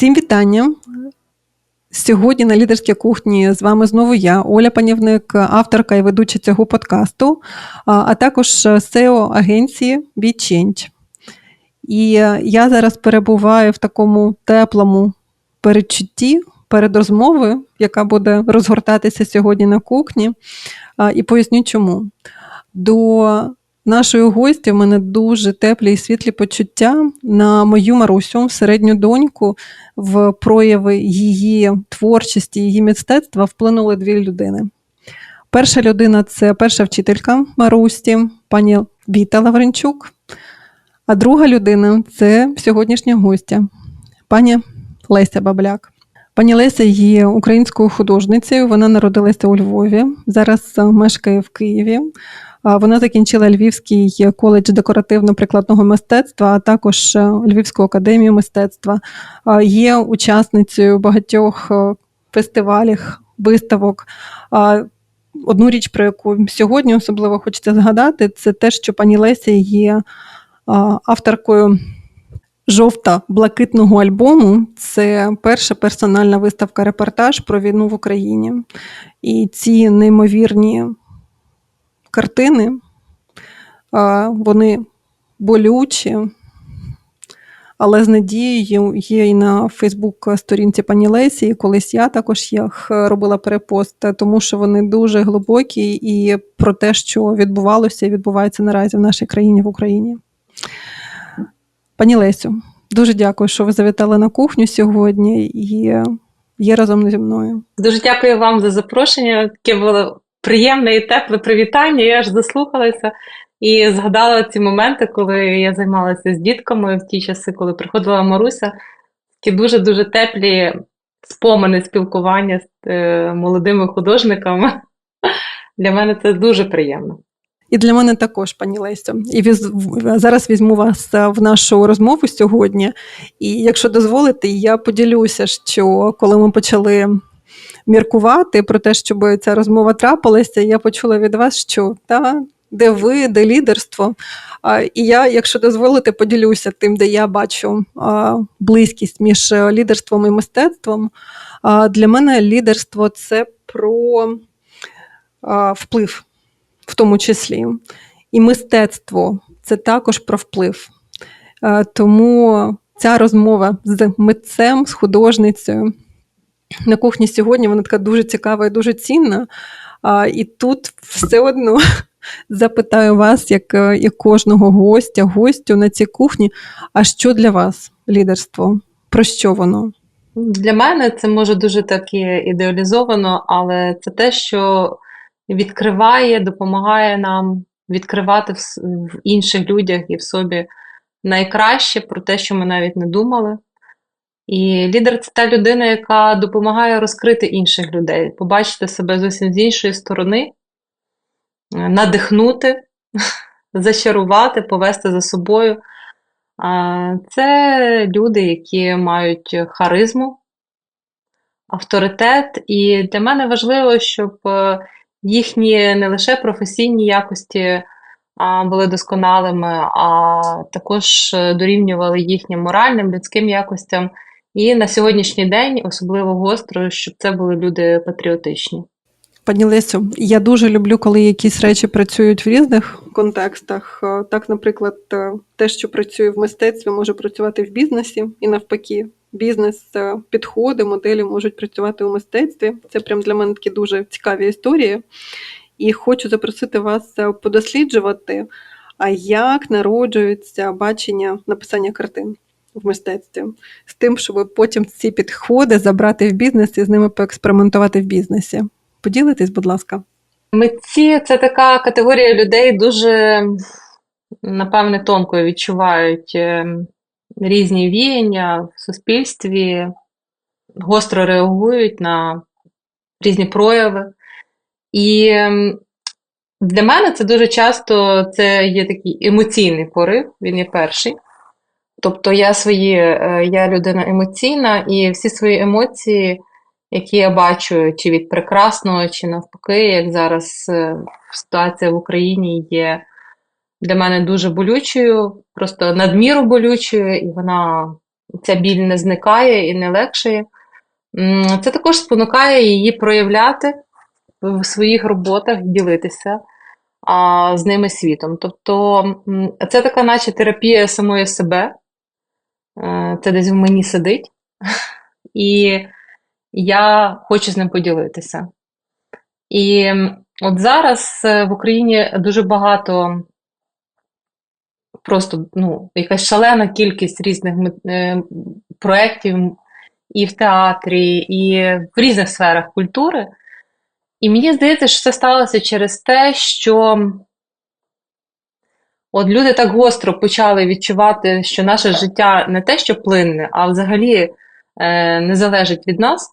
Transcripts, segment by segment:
Всім вітання. Сьогодні на лідерській кухні з вами знову я, Оля Панівник, авторка і ведуча цього подкасту, а також SEO агенції BeChange. І я зараз перебуваю в такому теплому передчутті перед розмовою, яка буде розгортатися сьогодні на кухні, і поясню чому. До нашої гості в мене дуже теплі і світлі почуття на мою Марусю, середню доньку, в прояви її творчості, її мистецтва вплинули дві людини. Перша людина це перша вчителька Марусі, пані Віта Лавренчук. А друга людина це сьогоднішня гостя, пані Леся Бабляк. Пані Леся є українською художницею. Вона народилася у Львові, зараз мешкає в Києві. Вона закінчила Львівський коледж декоративно-прикладного мистецтва, а також е, Львівську академію мистецтва. Є учасницею багатьох е, фестивалів, виставок. Одну річ, про яку сьогодні особливо хочеться згадати, це те, що пані Леся є авторкою жовта-блакитного альбому. Це перша персональна виставка-репортаж про війну в Україні. І ці неймовірні картини, вони болючі, але з надією є і на Фейсбук-сторінці пані Лесі, і колись я також їх робила перепост, тому що вони дуже глибокі і про те, що відбувалося і відбувається наразі в нашій країні в Україні. Пані Лесю, дуже дякую, що ви завітали на кухню сьогодні і є разом зі мною. Дуже дякую вам за запрошення. Таке було приємне і тепле привітання. Я аж заслухалася і згадала ці моменти, коли я займалася з дітками в ті часи, коли приходила Маруся. Такі дуже-дуже теплі спомини спілкування з е, молодими художниками. Для мене це дуже приємно. І для мене також, пані Лесю. І віз... зараз візьму вас е, в нашу розмову сьогодні. І якщо дозволите, я поділюся, що коли ми почали міркувати про те, щоб ця розмова трапилася, я почула від вас, що та, де ви, де лідерство. І я, якщо дозволите, поділюся тим, де я бачу близькість між лідерством і мистецтвом. А, Для мене лідерство це про вплив, в тому числі. І мистецтво це також про вплив. Тому ця розмова з митцем, з художницею на кухні сьогодні вона така дуже цікава і дуже цінна. А, І тут все одно запитаю вас, як і кожного гостя, гостю на цій кухні. А що для вас лідерство? Про що воно? Для мене це може дуже так ідеалізовано, але це те, що відкриває, допомагає нам відкривати в інших людях і в собі найкраще про те, що ми навіть не думали. І лідер це та людина, яка допомагає розкрити інших людей, побачити себе зовсім з іншої сторони, надихнути, зачарувати, повести за собою. Це люди, які мають харизму, авторитет. І для мене важливо, щоб е, їхні не лише професійні якості були досконалими, а також е, дорівнювали їхнім моральним, людським якостям. І на сьогоднішній день особливо гостро, щоб це були люди патріотичні. Пані Лесю, я дуже люблю, коли якісь речі працюють в різних контекстах. Е, так, наприклад, е, те, що працює в мистецтві, може працювати в бізнесі, і навпаки, бізнес, е, підходи, моделі можуть працювати у мистецтві. Це прям для мене такі дуже цікаві історії. І хочу запросити вас подосліджувати, як народжується бачення написання картин в мистецтві, з тим, щоб потім ці підходи забрати в бізнес і з ними поекспериментувати в бізнесі. Поділитесь, будь ласка. Митці це така категорія людей, дуже, напевне, тонко відчувають е, різні віяння в суспільстві, гостро реагують на різні прояви. І для мене це дуже часто це є такий емоційний порив, він є перший. Тобто я свої, е, я людина емоційна, і всі свої емоції, які я бачу, чи від прекрасного, чи навпаки, як зараз е, ситуація в Україні є для мене дуже болючою, просто надміру болючою, і вона ця біль не зникає і не легшає. Це також спонукає її проявляти в своїх роботах, ділитися з ними світом. Тобто це така, наче терапія самої себе, це десь в мені сидить, і я хочу з ним поділитися. І от зараз е, в Україні дуже багато просто ну, якась шалена кількість різних е, проєктів і в театрі, і в різних сферах культури. І мені здається, що це сталося через те, що от люди так гостро почали відчувати, що наше життя не те, що плинне, а взагалі е, не залежить від нас.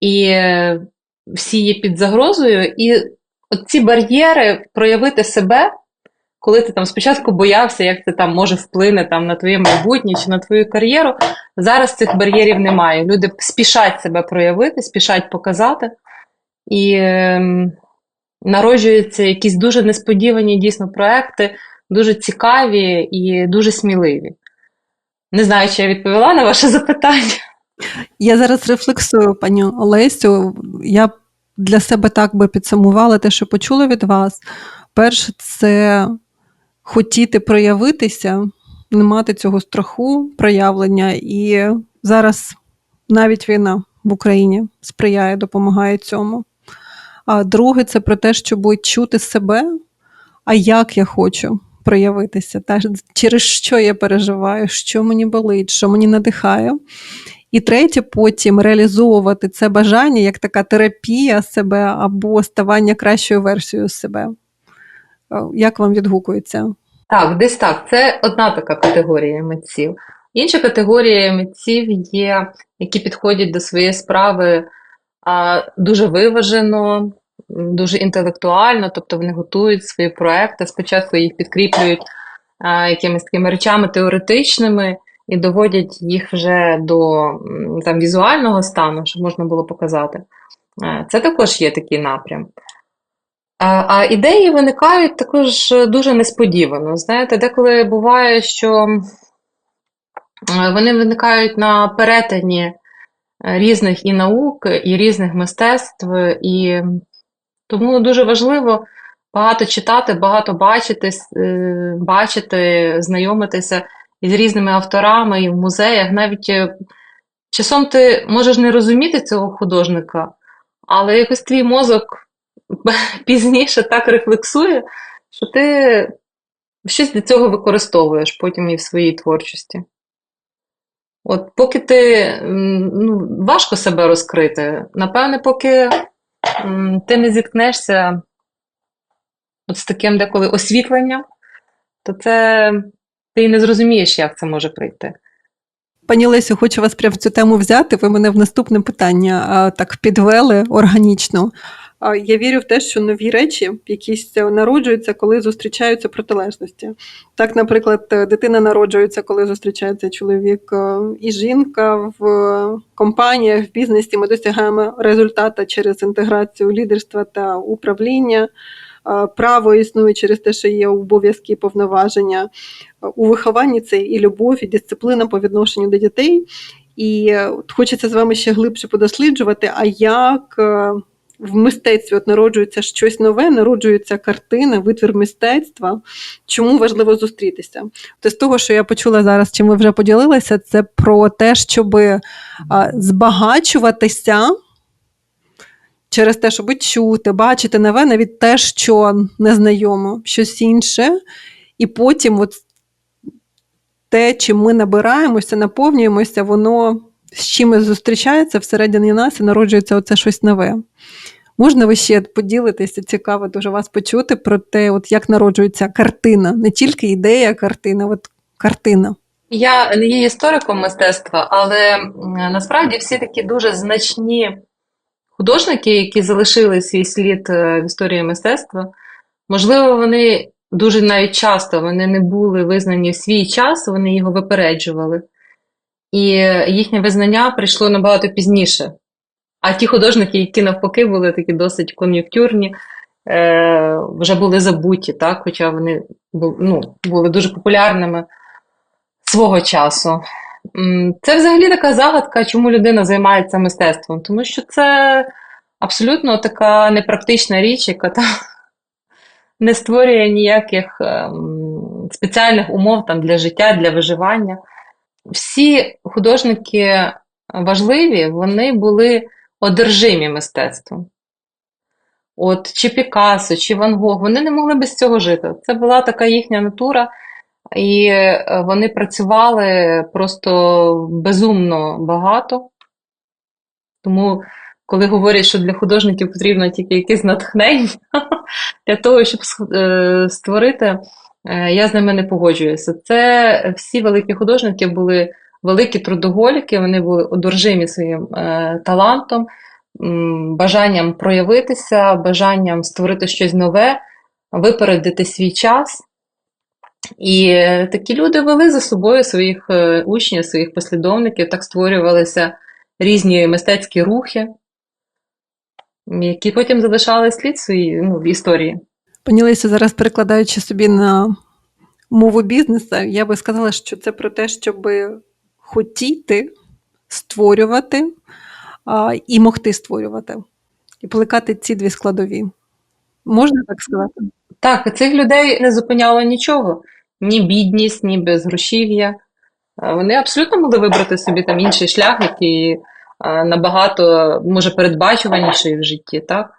І е, всі є під загрозою. І ці бар'єри проявити себе, коли ти там спочатку боявся, як це там може вплине там, на твоє майбутнє чи на твою кар'єру, зараз цих бар'єрів немає. Люди спішать себе проявити, спішать показати. І ем, народжуються якісь дуже несподівані дійсно проекти, дуже цікаві і дуже сміливі. Не знаю, чи я відповіла на ваше запитання. Я зараз рефлексую, пані Олесю. Я для себе так би підсумувала те, що почула від вас. Перше, це хотіти проявитися, не мати цього страху проявлення. І зараз навіть війна в Україні сприяє, допомагає цьому. А друге, це про те, щоб чути себе, а як я хочу проявитися, та, через що я переживаю, що мені болить, що мені надихає. І третє, потім реалізовувати це бажання як така терапія себе або ставання кращою версією себе. Е, Як вам відгукується? Так, десь так. Це одна така категорія митців. Інша категорія митців є, які підходять до своєї справи а, дуже виважено, дуже інтелектуально, тобто вони готують свої проекти, спочатку їх підкріплюють а, якимись такими речами теоретичними і доводять їх вже до там, візуального стану, щоб можна було показати. Е, Це також є такий напрям. А, а ідеї виникають також дуже несподівано. Знаєте, деколи буває, що вони виникають на перетині е, різних і наук, і різних мистецтв, і тому дуже важливо багато читати, багато бачити, е, бачити, знайомитися із різними авторами і в музеях. Навіть е, часом ти можеш не розуміти цього художника, але якось твій мозок пізніше так рефлексує, що ти щось для цього використовуєш потім і в своїй творчості. От поки ти ну, важко себе розкрити, напевне, поки ти не зіткнешся от з таким деколи освітленням, то це ти не зрозумієш, як це може прийти. Пані Лесю, хочу вас прямо в цю тему взяти. Ви мене в наступне питання так підвели органічно. Я вірю в те, що нові речі якісь народжуються, коли зустрічаються протилежності. Так, наприклад, дитина народжується, коли зустрічається чоловік е, і жінка в компаніях, в бізнесі. Ми досягаємо результата через інтеграцію лідерства та управління. Е, Право існує через те, що є обов'язки і повноваження. У вихованні це і любов, і дисципліна по відношенню до дітей. І е, хочеться з вами ще глибше подосліджувати, а як в мистецтві от народжується щось нове, народжується картина, витвір мистецтва. Чому важливо зустрітися? От з того, що я почула зараз, чим ви вже поділилися, це про те, щоб збагачуватися через те, щоб чути, бачити нове, навіть те, що незнайомо, щось інше, і потім от те, чим ми набираємося, наповнюємося, воно з чимось зустрічається всередині нас і народжується оце щось нове. Можна ви ще поділитися, цікаво дуже вас почути про те, от як народжується картина, не тільки ідея картини, от картина. Я не є істориком мистецтва, але насправді всі такі дуже значні художники, які залишили свій слід е, в історії мистецтва, можливо, вони дуже навіть часто вони не були визнані в свій час, вони його випереджували. І їхнє визнання прийшло набагато пізніше. А ті художники, які навпаки були такі досить кон'юнктурні, е, вже були забуті, так? хоча вони ну, були дуже популярними свого часу. Це взагалі така загадка, чому людина займається мистецтвом, тому що це абсолютно така непрактична річ, яка там не створює ніяких ем, спеціальних умов там, для життя, для виживання. Всі художники важливі, вони були одержимі мистецтвом. От чи Пікассо, чи Ван Гог, вони не могли без цього жити. Це була така їхня натура, і е, вони працювали просто безумно багато. Тому, коли говорять, що для художників потрібно тільки якесь натхнення для того, щоб е, створити, е, я з ними не погоджуюся. Це всі великі художники були великі трудоголіки, вони були одержимі своїм е, талантом, бажанням проявитися, бажанням створити щось нове, випередити свій час. І такі люди вели за собою своїх е, учнів, своїх послідовників, так створювалися різні мистецькі рухи, які потім залишали слід свої, ну, в історії. Пані Лесю, зараз перекладаючи собі на мову бізнесу, я би сказала, що це про те, щоб хотіти створювати а, і могти створювати, і плекати ці дві складові. Можна так сказати? Так, цих людей не зупиняло нічого, ні бідність, ні безгрошів'я. Вони абсолютно могли вибрати собі там інший шлях, який набагато, може, передбачуваніший в житті, так?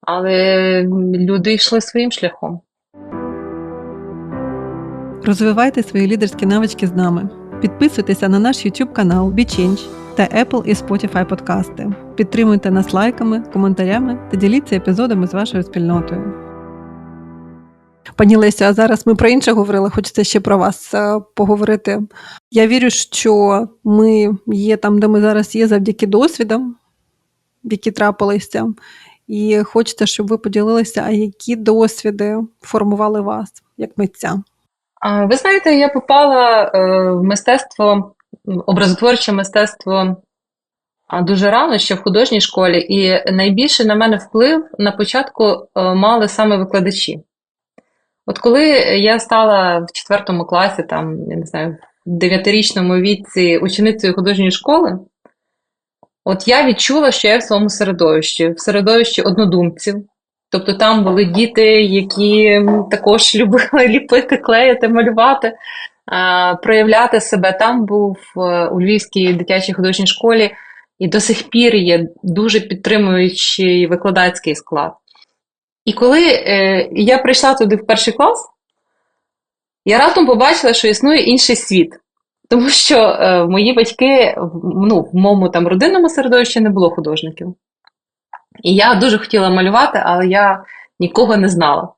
Але люди йшли своїм шляхом. Розвивайте свої лідерські навички з нами. Підписуйтеся на наш YouTube канал BeChange та Apple і Spotify подкасти. Підтримуйте нас лайками, коментарями та діліться епізодами з вашою спільнотою. Пані Лесю, а зараз ми про інше говорили, хочеться ще про вас е, поговорити. Я вірю, що ми є там, де ми зараз є, завдяки досвідам, які трапилися. І хочеться, щоб ви поділилися, а які досвіди формували вас як митця. Ви знаєте, я попала е, в мистецтво, образотворче мистецтво дуже рано, ще в художній школі, і найбільше на мене вплив на початку е, мали саме викладачі. От коли я стала в четвертому класі, там, я не знаю, в дев'ятирічному віці ученицею художньої школи, от я відчула, що я в своєму середовищі, в середовищі однодумців. Тобто там були діти, які також любили ліпити, клеїти, малювати, проявляти себе. Там був е, у Львівській дитячій художній школі, і до сих пір є дуже підтримуючий викладацький склад. І коли е, я прийшла туди в перший клас, я раптом побачила, що існує інший світ. Тому що е, мої батьки, ну, в моєму там родинному середовищі не було художників. І я дуже хотіла малювати, але я нікого не знала.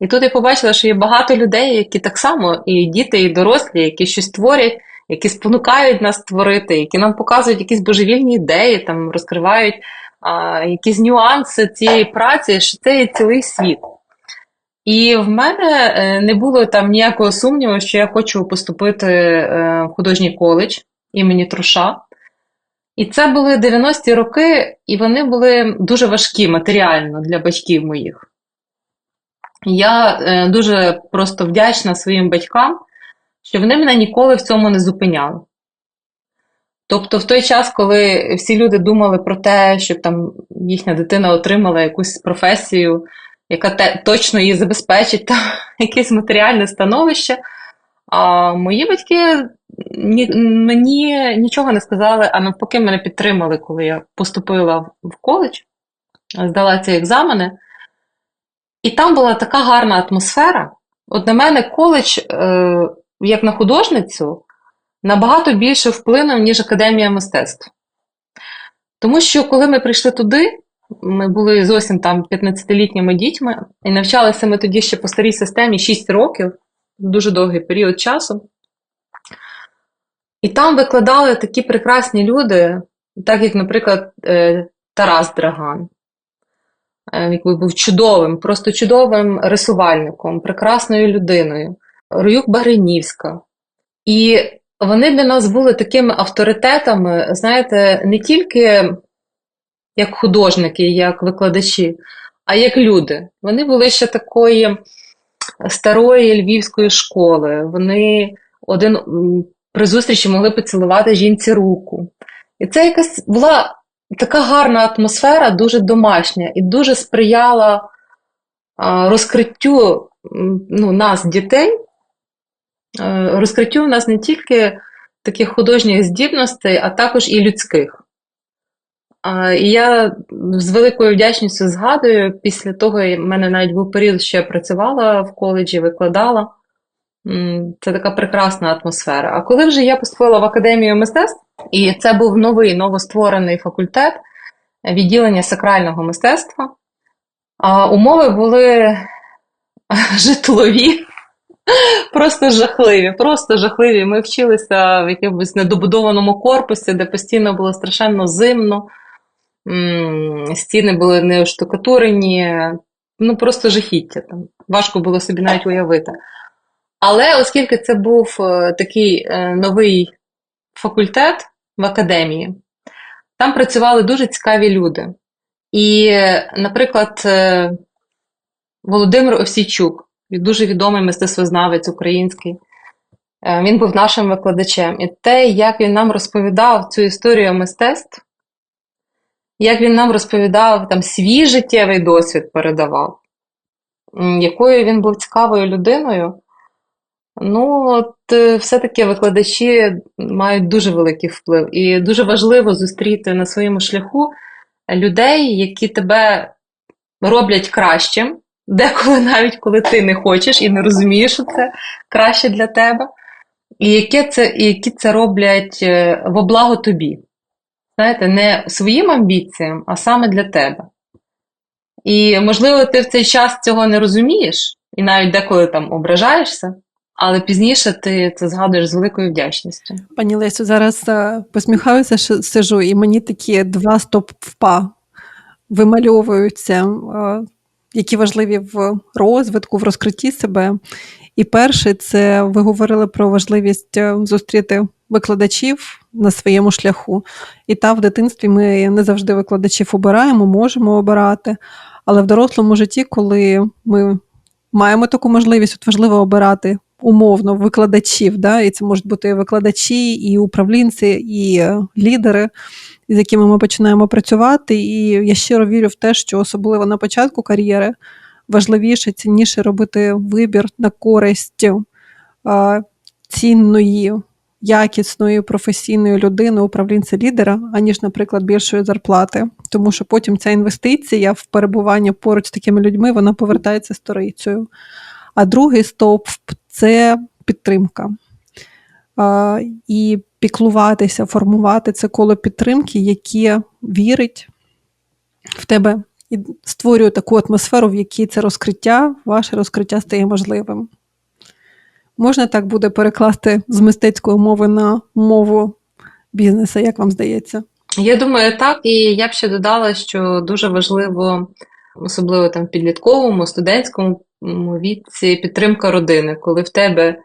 І тут я побачила, що є багато людей, які так само, і діти, і дорослі, які щось творять, які спонукають нас творити, які нам показують якісь божевільні ідеї, там розкривають а, якісь нюанси цієї праці, що це є цілий світ. І в мене е, не було там ніякого сумніву, що я хочу поступити е, в художній коледж імені Труша. І це були 90-ті роки, і вони були дуже важкі матеріально для батьків моїх. Я е, дуже просто вдячна своїм батькам, що вони мене ніколи в цьому не зупиняли. Тобто, в той час, коли всі люди думали про те, щоб там їхня дитина отримала якусь професію, яка те, точно її забезпечить там, якесь матеріальне становище, а мої батьки ні, мені нічого не сказали, а навпаки, мене підтримали, коли я поступила в- коледж, здала ці екзамени. І там була така гарна атмосфера. От на мене коледж, е, як на художницю, набагато більше вплинув, ніж Академія мистецтв. Тому що коли ми прийшли туди, ми були зовсім там 15-літніми дітьми, і навчалися ми тоді ще по старій системі 6 років, дуже довгий період часу. І там викладали такі прекрасні люди, так як, наприклад, е, Тарас Драган, е, який був чудовим, просто чудовим рисувальником, прекрасною людиною, Руюк Багринівська. І вони для нас були такими авторитетами, знаєте, не тільки як художники, як викладачі, а як люди. Вони були ще такої старої львівської школи. Вони один при зустрічі могли поцілувати жінці руку. І це якась була така гарна атмосфера, дуже домашня, і дуже сприяла розкриттю ну, нас, дітей, е, розкриттю в нас не тільки таких художніх здібностей, а також і людських. І я з великою вдячністю згадую, після того в мене навіть був період, що я працювала в коледжі, викладала. Це така прекрасна атмосфера. А коли вже я поступила в академію мистецтв, і це був новий новостворений факультет відділення сакрального мистецтва, умови були житлові, просто жахливі, просто жахливі. Ми вчилися в якомусь недобудованому корпусі, де постійно було страшенно зимно, стіни були не оштукатурені, ну просто жахіття. Там. Важко було собі навіть уявити. Але оскільки це був е, такий е, новий факультет в академії, там працювали дуже цікаві люди. І, наприклад, е, Володимир Овсійчук, дуже відомий мистецтвознавець український, він був нашим викладачем. І те, як він нам розповідав цю історію мистецтв, як він нам розповідав там свій життєвий досвід передавав, якою він був цікавою людиною. Ну, от е, все-таки викладачі мають дуже великий вплив, і дуже важливо зустріти на своєму шляху людей, які тебе роблять кращим, деколи навіть коли ти не хочеш і не розумієш, що це краще для тебе, і які це, які це роблять е, во благо тобі. Знаєте, не своїм амбіціям, а саме для тебе. І, можливо, ти в цей час цього не розумієш, і навіть деколи там ображаєшся, але пізніше ти це згадуєш з великою вдячністю. Пані Лесю, зараз е, посміхаюся, що сижу, і мені такі два стоп-впа вимальовуються, е, які важливі в розвитку, в розкритті себе. І перший це ви говорили про важливість е, зустріти викладачів на своєму шляху. І та в дитинстві ми не завжди викладачів обираємо, можемо обирати. Але в дорослому житті, коли ми маємо таку можливість, от важливо обирати умовно викладачів, да? і це можуть бути викладачі, і управлінці, і е, лідери, з якими ми починаємо працювати. І я щиро вірю в те, що особливо на початку кар'єри важливіше, цінніше робити вибір на користь е, цінної, якісної, професійної людини, управлінця лідера, аніж, наприклад, більшої зарплати. Тому що потім ця інвестиція в перебування поруч з такими людьми вона повертається сторицею. А другий стовп це підтримка. І піклуватися, формувати це коло підтримки, яке вірить в тебе і створює таку атмосферу, в якій це розкриття, ваше розкриття стає можливим. Можна так буде перекласти з мистецької мови на мову бізнесу, як вам здається? Я думаю, так. І я б ще додала, що дуже важливо, особливо там в підлітковому, студентському віці, підтримка родини, коли в тебе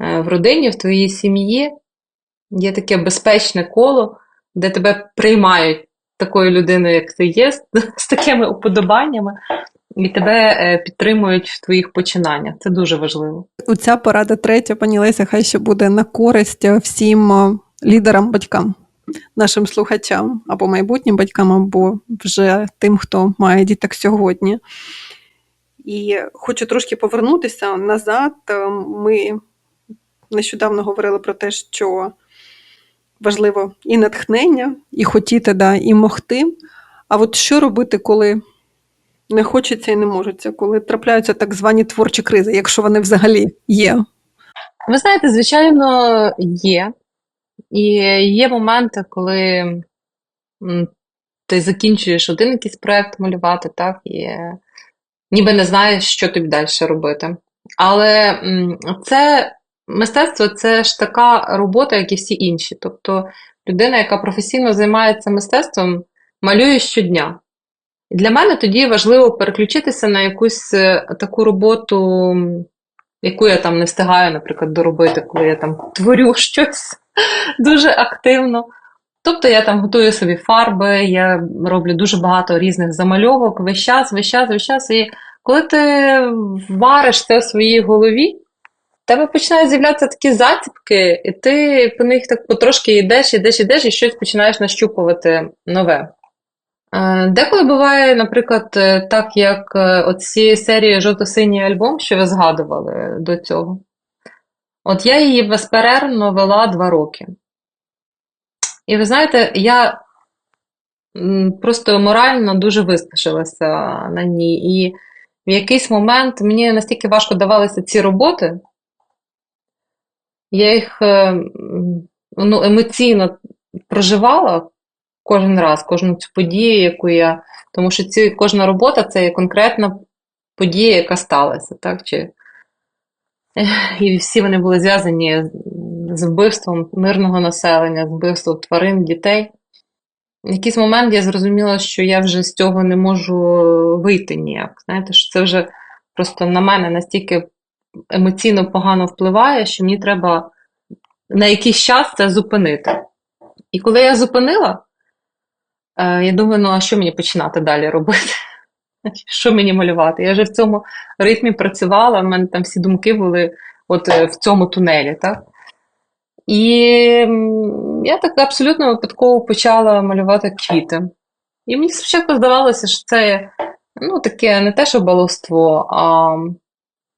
е, в родині, в твоїй сім'ї є таке безпечне коло, де тебе приймають такою людиною, як ти є, з, такими уподобаннями, і тебе е, підтримують в твоїх починаннях. Це дуже важливо. Оця порада третя, пані Леся, хай ще буде на користь всім е, лідерам, батькам, нашим слухачам або майбутнім батькам, або вже тим, хто має діток сьогодні. І хочу трошки повернутися назад. Е, Ми нещодавно говорили про те, що важливо і натхнення, і хотіти, да, і могти. А от що робити, коли не хочеться і не можеться, коли трапляються так звані творчі кризи, якщо вони взагалі є? Ви знаєте, звичайно, є. І є моменти, коли ти закінчуєш один якийсь проєкт малювати, так, і ніби не знаєш, що тобі далі робити. Але це мистецтво це ж така робота, як і всі інші. Тобто людина, яка професійно займається мистецтвом, малює щодня. Для мене тоді важливо переключитися на якусь е, таку роботу, яку я там не встигаю, наприклад, доробити, коли я там творю щось дуже активно. Тобто я там готую собі фарби, я роблю дуже багато різних замальовок весь час, весь час, весь час. І коли ти вариш це в своїй голові, в тебе починають з'являтися такі заціпки, і ти по них так потрошки йдеш, йдеш, йдеш, і щось починаєш нащупувати нове. Е, Деколи буває, наприклад, е, так як е, от цієї серії Жовто-синій альбом, що ви згадували до цього. От я її безперервно вела два роки. І ви знаєте, я просто морально дуже виснажилася на ній. І в якийсь момент мені настільки важко давалися ці роботи, я їх е, ну, емоційно проживала кожен раз, кожну цю подію, яку я. Тому що ці, кожна робота це конкретна подія, яка сталася. Так? Чи... І всі вони були зв'язані з- вбивством мирного населення, з вбивством тварин, дітей. В якийсь момент я зрозуміла, що я вже з цього не можу вийти ніяк. Знаєте, що це вже просто на мене настільки емоційно погано впливає, що мені треба на якийсь час це зупинити. І коли я зупинила, е, я думаю, ну а що мені починати далі робити? Що мені малювати? Я вже в цьому ритмі працювала, в мене там всі думки були от е, в цьому тунелі, так? І я так абсолютно випадково почала малювати квіти. І мені спочатку здавалося, що це ну, таке не те, що баловство, а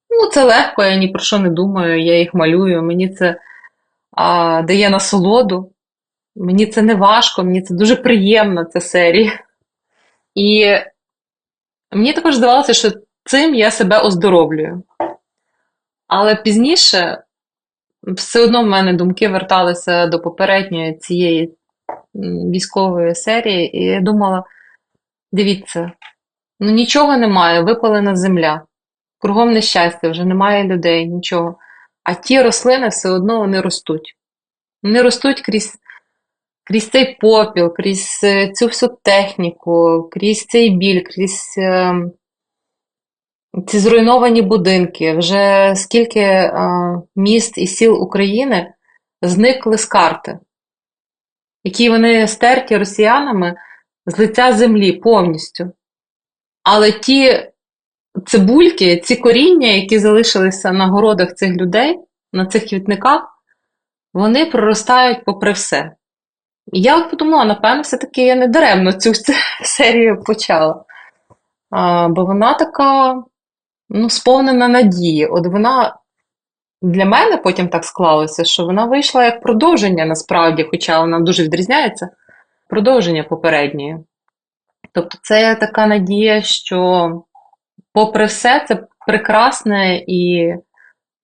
ну, це легко, я ні про що не думаю, я їх малюю, мені це а, дає насолоду, мені це не важко, мені це дуже приємно, ця серія. І мені також здавалося, що цим я себе оздоровлюю. Але пізніше все одно в мене думки верталися до попередньої цієї військової серії, і я думала: дивіться, ну нічого немає, випалена земля, кругом нещастя, вже немає людей, нічого. А ті рослини все одно вони ростуть. Вони ростуть крізь, крізь цей попіл, крізь е, цю всю техніку, крізь цей біль, крізь е, ці зруйновані будинки. Вже скільки е, міст і сіл України зникли з карти, які вони стерті росіянами з лиця землі повністю. Але ті цибульки, ці коріння, які залишилися на городах цих людей, на цих квітниках, вони проростають попри все. Я от подумала, напевно, все-таки я не даремно цю серію почала. А, бо вона така ну, сповнена надії. От вона для мене потім так склалося, що вона вийшла як продовження насправді, хоча вона дуже відрізняється, продовження попередньої. Тобто, це така надія, що, попри все, це прекрасне і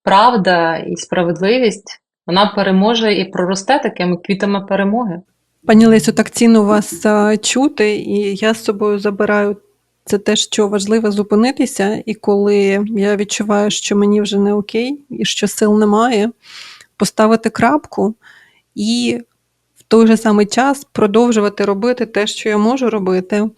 правда, і справедливість, вона переможе і проросте такими квітами перемоги. Пані Лесю, так цінно вас чути, і я з собою забираю це те, що важливо зупинитися, і коли я відчуваю, що мені вже не окей, і що сил немає, поставити крапку і в той же самий час продовжувати робити те, що я можу робити.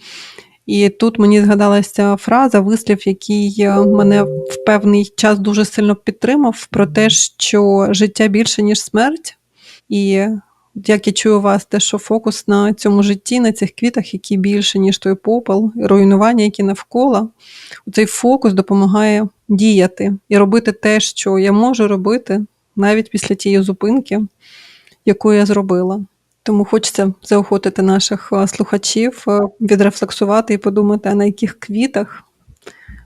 І тут мені згадалася фраза, вислів, який е, мене в певний час дуже сильно підтримав, про те, що життя більше, ніж смерть. І як я чую вас, те, що фокус на цьому житті, на цих квітах, які більше, ніж той попел, руйнування, які навколо, цей фокус допомагає діяти і робити те, що я можу робити, навіть після тієї зупинки, яку я зробила. Тому хочеться заохотити наших е, слухачів е, відрефлексувати і подумати, на яких квітах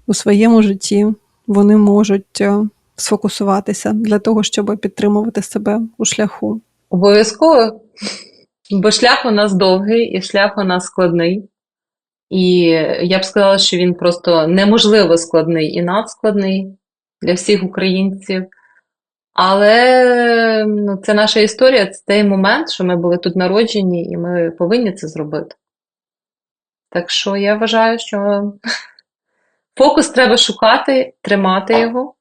у своєму житті вони можуть е, сфокусуватися для того, щоб підтримувати себе у шляху. Обов'язково, бо шлях у нас довгий і шлях у нас складний. І я б сказала, що він просто неможливо складний і надскладний для всіх українців. Але ну, це наша історія, це той момент, що ми були тут народжені, і ми повинні це зробити. Так що я вважаю, що фокус треба шукати, тримати його.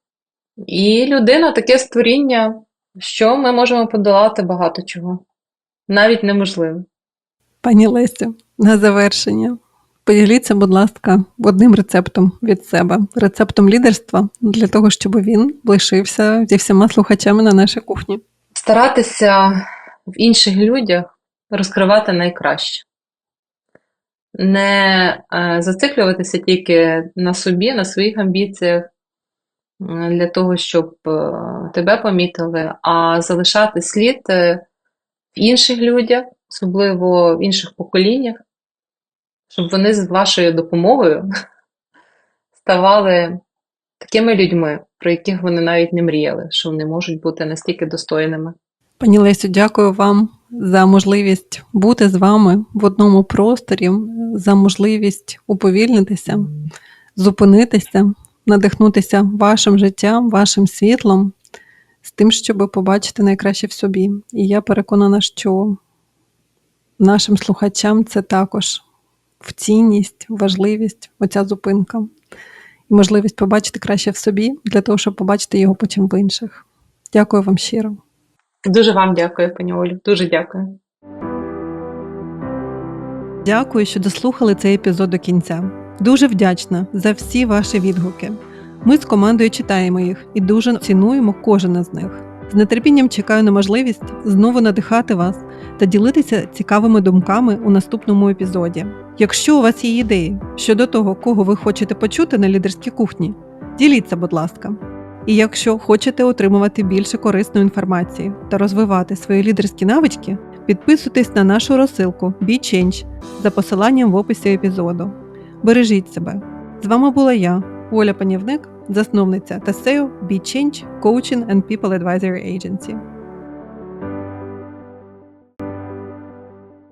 І людина таке створіння, що ми можемо подолати багато чого. Навіть неможливо. Пані Лесю, на завершення. Поділіться, будь ласка, одним рецептом від себе, рецептом лідерства для того, щоб він лишився зі всіма слухачами на нашій кухні. Старатися в інших людях розкривати найкраще. Не е, зациклюватися тільки на собі, на своїх амбіціях, для того, щоб е, тебе помітили, а залишати слід е, в інших людях, особливо в інших поколіннях, щоб вони з вашою допомогою ставали такими людьми, про яких вони навіть не мріяли, що вони можуть бути настільки достойними. Пані Лесю, дякую вам за можливість бути з вами в одному просторі, за можливість уповільнитися, зупинитися, надихнутися вашим життям, вашим світлом, з тим, щоб побачити найкраще в собі. І я переконана, що нашим слухачам це також в цінність, важливість, оця зупинка. І можливість побачити краще в собі для того, щоб побачити його потім в інших. Дякую вам щиро. Дуже вам дякую, пані Олю. Дуже дякую. Дякую, що дослухали цей епізод до кінця. Дуже вдячна за всі ваші відгуки. Ми з командою читаємо їх і дуже цінуємо кожен із них. З нетерпінням чекаю на можливість знову надихати вас та ділитися цікавими думками у наступному епізоді. Якщо у вас є ідеї щодо того, кого ви хочете почути на лідерській кухні, діліться, будь ласка. І якщо хочете отримувати більше корисної інформації та розвивати свої лідерські навички, підписуйтесь на нашу розсилку BeChange за посиланням в описі епізоду. Бережіть себе. З вами була я, Оля Панівник, засновниця та SEO BeChange Coaching and People Advisory Agency.